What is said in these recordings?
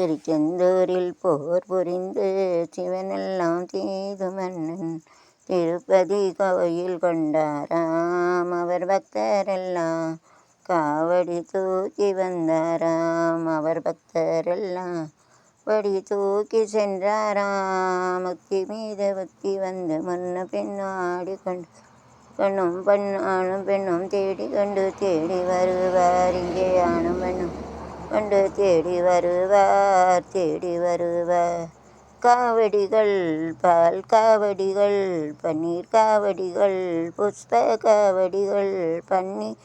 திருச்செந்தூரில் போர் புரிந்து சிவனெல்லாம் தீது மன்னன் திருப்பதி கோயில் கொண்டாராம். அவர் பக்தரெல்லாம் காவடி தூக்கி வந்தாராம். அவர் பக்தரெல்லாம் வடி தூக்கி சென்றாராம். முக்தி மீத முக்தி வந்து முன்ன பெண்ணாடி கொண்டு பெண்ணும் பெண்ணானும் பெண்ணும் தேடி கண்டு தேடி வருவார். இங்கே ஆணும் பெண்ணும் கண்டு தேடி வருவார் தேடி வருவார். காவடிகள் பால் காவடிகள் பன்னீர் காவடிகள் புஷ்ப காவடிகள் பன்னீர்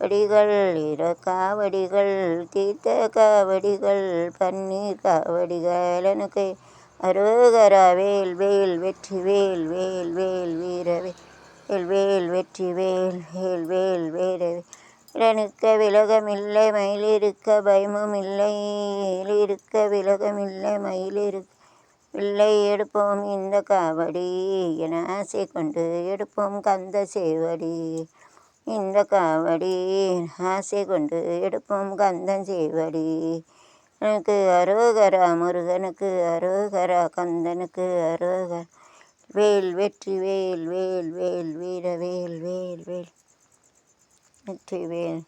வடிகள் இர காவடிகள் தீர்த்த காவடிகள் பன்னீர் காவடிகள் எனக்கு அரோகரா வேல் வேல் வெற்றி வேல் வேல் வேல் வீரவே வேல் வேல் வெற்றி வேல் வேல் வேல் வீரவே. இருக்க விலகமில்லை மயிலிருக்க பயமும் இல்லை இருக்க விலகமில்லை மயிலிருக்க இல்லை எடுப்போம் இந்த காவடி என ஆசை கொண்டு எடுப்போம் கந்த சேவடி. இந்த காவடி ஆசை கொண்டு எடுப்போம் கந்தன் சேவடி. எனக்கு அரோகரா முருகனுக்கு அரோகரா கந்தனுக்கு அரோகரா. வேல் வெற்றி வேல் வேல் வேல் வீர வேல் வேல் வேல். வெற்றி வேல்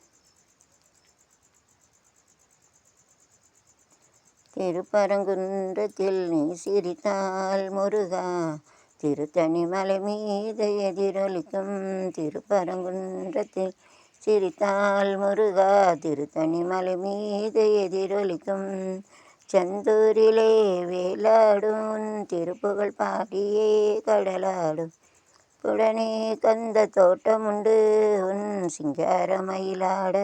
திருப்பரங்குன்றத்தில் நீ சிரித்தால் முருகா திருத்தணி மலை மீது எதிரொலிக்கும் திருப்பரங்குன்றத்தில் சிரித்தால் முருகா திருத்தணி மலை மீது எதிரொலிக்கும் செந்தூரிலே வேலாடும் திருப்புகழ் பாடியே கடலாடும். உடனே கந்த தோட்டமுண்டு உன் சிங்கார மயிலாட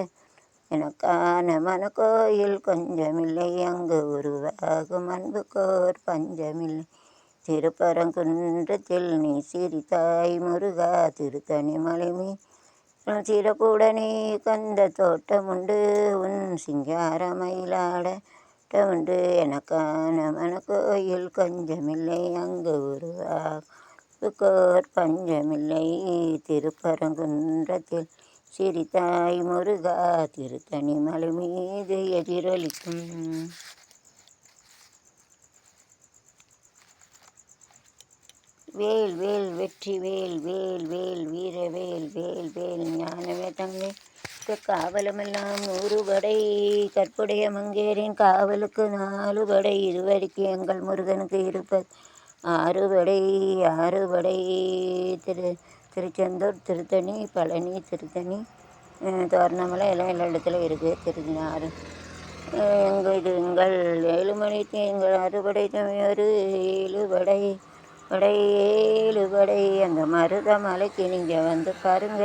எனக்கான மன கோயில் கொஞ்சமில்லை. அங்கு உருவாகும் அன்புக்கோர் பஞ்சமில்லை. திருப்பரங்குன்றத்தில் நீ சிரித்தாய் முருகா திருத்தணி மலைமீ சிறப்புடனே கந்த தோட்டமுண்டு உன் சிங்கார மயிலாட உண்டு. எனக்கான மன கோயில் கொஞ்சமில்லை. அங்கு உருவாகும் உருவாக்கோர் பஞ்சமில்லை. திருப்பரங்குன்றத்தில் சிரித்தாய் முருகா திருத்தணி மலை மீது எதிரொலிக்கும். வேல் வேல் வெற்றி வேல் வேல் வேல் வீர வேல் வேல் வேல் ஞானமே தங்கை காவலமெல்லாம் நூறு படை கற்புடைய மங்கேரின் காவலுக்கு நாலு படை இதுவரைக்கு எங்கள் முருகனுக்கு இருப்பது அறுபடை அறுவடை. திரு திருச்செந்தூர் திருத்தணி பழனி திருத்தணி. தோரணமலை எல்லாம் எல்லா இடத்துல இருக்குது திருநாறு எங்கள் இது எங்கள் ஏழு மணிக்கு எங்கள் அறுபடை ஒரு ஏழுபடை படை படை அந்த மருத மலைக்கு நீங்கள் வந்து பாருங்க.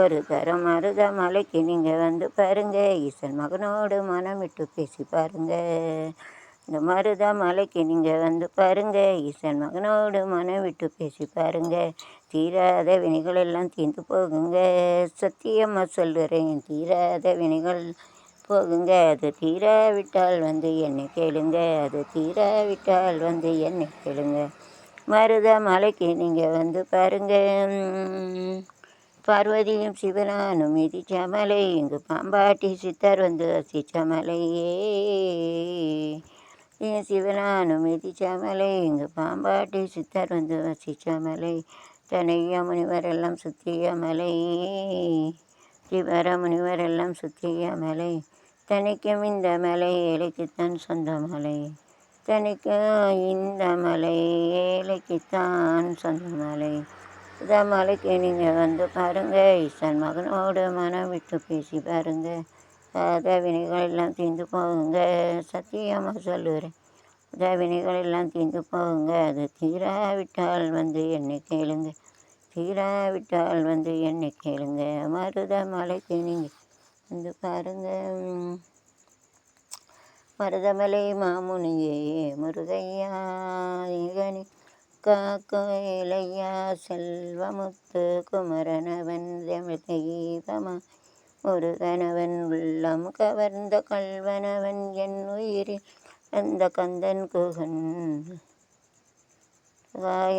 ஒரு தரம் மருத மலைக்கு நீங்கள் வந்து பாருங்க. ஈசன் மகனோடு மனம் விட்டு பேசி பாருங்கள் இந்த மருத மலைக்கு நீங்கள் வந்து பாருங்கள் ஈசன் மகனோடு மனம் விட்டு பேசி பாருங்கள் தீராத வினைகள் எல்லாம் தீர்ந்து போகுங்க. சத்தியமாக சொல்லுறேன் தீராத வினைகள் போகுங்க. அது தீராவிட்டால் வந்து என்னை கேளுங்க. அது தீராவிட்டால் வந்து என்னை கேளுங்க. மருத மலைக்கு நீங்கள் வந்து பாருங்க. பார்வதியும் சிவனானும் மிதிச்ச மலை இங்கு பாம்பாட்டி சித்தர் வந்து வசிச்ச மலையே. சிவனானும் மிதிச்ச மலை இங்கு பாம்பாட்டி சித்தர் வந்து வசிச்சாமலை மலை தனைய முனிவர் மலை சிவர முனிவரெல்லாம் சுத்திய மலை தனிக்கும் இந்த மலை ஏழைக்குத்தான் சொந்த மலை தனிக்கும் இந்த மலை ஏழைக்குத்தான் சொந்த மலை. இந்த மலைக்கு நீங்கள் வந்து பாருங்கள் ஈசன் மகனோடு மனம் விட்டு பேசி பாருங்கள் தேவினைகள் எல்லாம் தீர்ந்து போகுங்க. சத்தியமாக சொல்லுகிறேன் தேவினைகள் எல்லாம் தீர்ந்து போகுங்க. அது தீராவிட்டால் வந்து என்னை கேளுங்க. தீராவிட்டால் வந்து என்னை கேளுங்க. மருத மலைக்கு நீங்கள் வந்து பாருங்க. மருதமலை மாமுனியே முருகையா இகனி காக்கோயிலையா செல்வமுத்து குமரனவன் தெய்வமா ஒரு கணவன் உள்ளம் கவர்ந்த கல்வனவன் என் உயிரில் அந்த கந்தன் குகன்.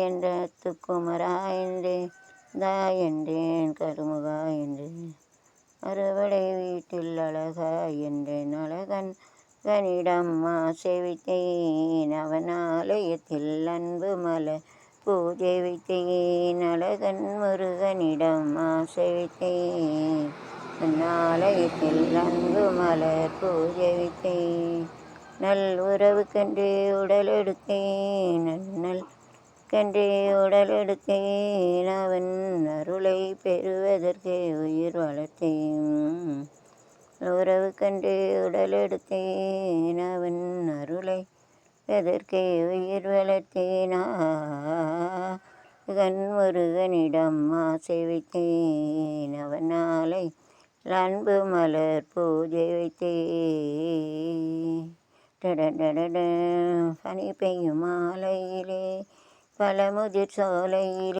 என்ற துக்குமரா என்றேன் தா என்றேன் கருமுகா என்றேன் அறுவடை வீட்டில் அழகா என்றேன் அழகன். கனிடம் ஆசை அவன் ஆலயத்தில் அன்பு மலர் பூஜை வைத்தேன். அழகன் முருகனிடம் ஆசை வைத்தேன். அவன் நன்கு மலர் பூஜை வைத்தேன் நல் உறவு கன்று உடல் எடுத்தேன். நல் கண்டே உடல் எடுத்தேன். அவன் அருளை பெறுவதற்கு உயிர் வளர்த்தேன். உறவு கண்டு உடல் எடுத்தேன். அவன் அருளை எதற்கே உயிர் வளர்த்தேனா? கண் முருகனிடம் ஆசை வைத்தேன். அவன் நாளை அன்பு மலர் பூஜை வைத்தேன் பனி பெய்யும் மாலையிலே பழமுதிர் சோலையிலே.